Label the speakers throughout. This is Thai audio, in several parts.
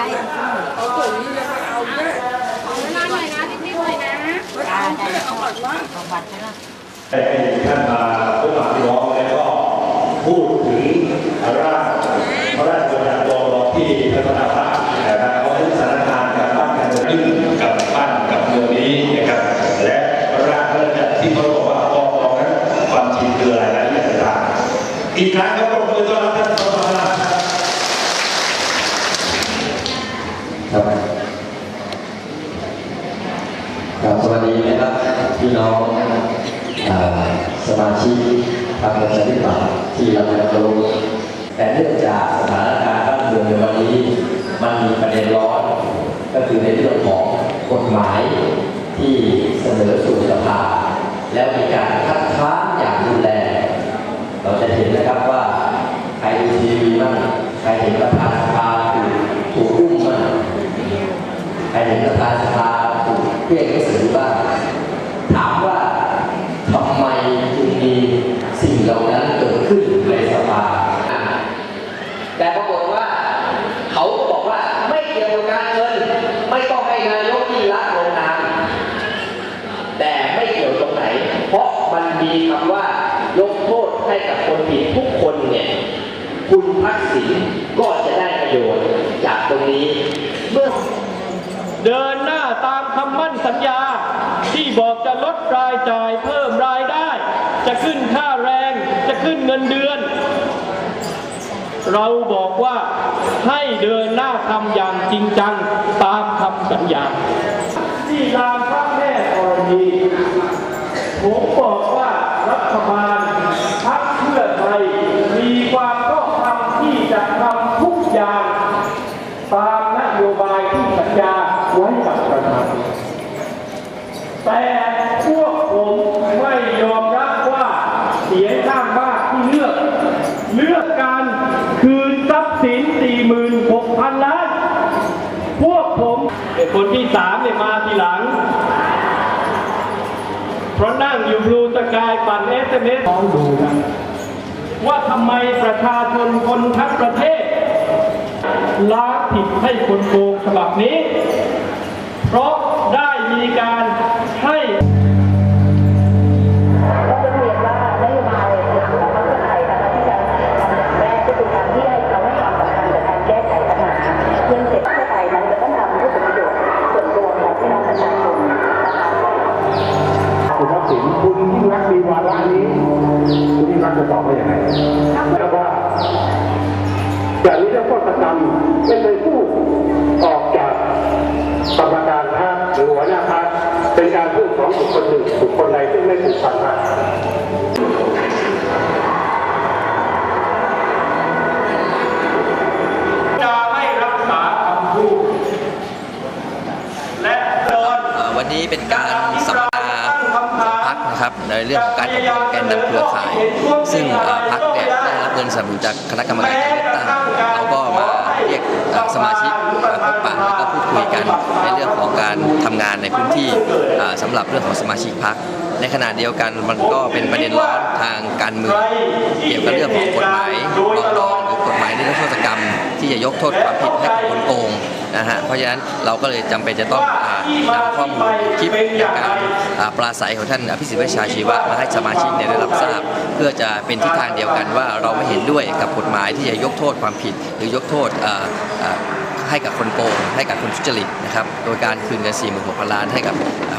Speaker 1: ช่า
Speaker 2: ตุ๋นเลยเอาแม่เอาน้าหน่ท่านมาพูดมาร้องแล้วก็พูดถึงร่า น้
Speaker 3: องสมาชิกพรรคประชาธิปัตย์ที่เราเคารพแต่เนื่องจากสถานการณ์บ้านเมืองในวันนี้มันมีประเด็นร้อน ก็คือในเรื่องของกฎหมายที่เสนอสู่สภา แล้วมีการคัดค้านอย่างรุนแรงเราจะเห็นนะครับว่าใครดูทีวีบ้างใครเห็นประธานสภาถูกถูกอุ้มบ้างใครเห็นประธานสภาถูกเรียกหนังสือบ้างถามว่าทำไมจึงมีสิ่งเหล่านั้นเกิดขึ้นในสภา แต่ปรากฏว่า เขาก็บอกว่าไม่เกี่ยวกับการเงิน ไม่ต้องให้นายกที่รักลงนามแต่ไม่เกี่ยวตรงไหน เพราะมันมีคำว่ายกโทษให้กับคนผิดทุกคนเนี่ย คุณทักษิณก็จะได้ประโยชน์จากตรงนี้ เมื่อ
Speaker 4: เดินหน้าตามคำมั่นสัญญา ที่บอกจะลดรายจ่ายเพิ่มรายได้ จะขึ้นค่าแรงจะขึ้นเงินเดือน เราบอกว่าให้เดินหน้าทำอย่างจริงจังตามคำสัญญาที่ลานพระแม่ธรณีผมบอกว่ารัฐบาลพักเพื่อไทยมีความชอบธรรมที่ จะทำทุกอย่างตามนโยบายที่สัญญาไว้กับประชาชนแต่พวกผมไม่ยอมรับว่าเสียงข้างมากที่เลือก เลือกการคืนทรัพย์สิน 46,000 ล้าน พวกผมคนที่สามเนี่ยมาทีหลัง เพราะนั่งอยู่บลูสกายปั่นเอสเอ็มเอสลองดูนะ ว่าทำไมประชาชนคนทั้งประเทศ ล้าผิดให้คนโกงฉบับนี้ เพราะได้มีการ
Speaker 5: ยิ่งรักษ
Speaker 6: ณ์จะตอบว่าอย่างไรแล้วว่าจากนี้จะโทษกรรมไม่เคยพูดออกจากกรรมการพรรคหรือหัวหน้าพรรคเป็นการพูดของบุคคลหนึ่งบุคคลใดซึ่งไม่ผูกพันพรรค
Speaker 4: จะไม่รักษาคำพูดและโดน
Speaker 7: เอ่อวันนี้เป็นการสัมมนาของพัก นะครับในเรื่องของการอบรมแกนนำเครือข่าย ซึ่งพักเนี่ยได้รับเงินสนับสนุนจากคณะกรรมการการเลือกตั้งเราก็มาเรียกสมาชิกมาพบปะแล้วก็พูดคุยกันในเรื่องของการทำงานในพื้นที่เอ่อสำหรับเรื่องของสมาชิกพักในขณะเดียวกันมันก็เป็นประเด็นร้อนทางการเมืองเกี่ยวกับเรื่องของกฎหมายปกครองหรือ กฎหมายนิรโทษกรรม ที่จะยกโทษความผิดให้กับคนโกงนะฮะเพราะฉะนั้นเราก็เลยจำเป็นจะต้องนำข้อมูลคลิปจากการปราศัยของท่านพิสิทธิ์เวชชาชีวะมาให้สมาชิกได้รับทราบ เพื่อจะเป็นทิศทางเดียวกันว่าเราไม่เห็นด้วยกับกฎหมายที่จะยกโทษความผิด หรือยกโทษ ให้กับคนโกงให้กับคนทุจริตนะครับโดยการคืนเงิน4 6 0 0 0ล้านให้กับ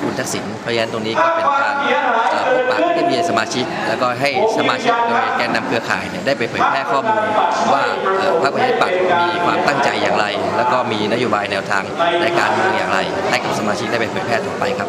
Speaker 7: คุณทักษิณเพราะฉะนั้นตรงนี้ก็เป็นการพบปะเพื่อเบียนสมาชิก แล้วก็ให้สมาชิกโดยแกนนำเครือข่ายเนี่ยได้ไปเผยแพร่ข้อมูลว่าพรรคประชาธิปัตย์มีความตั้งใจอย่างไร แล้วก็มีนโยบายแนวทางในการเมืองอย่างไร ให้กับสมาชิกได้ไปเผยแพร่ต่อไปครับ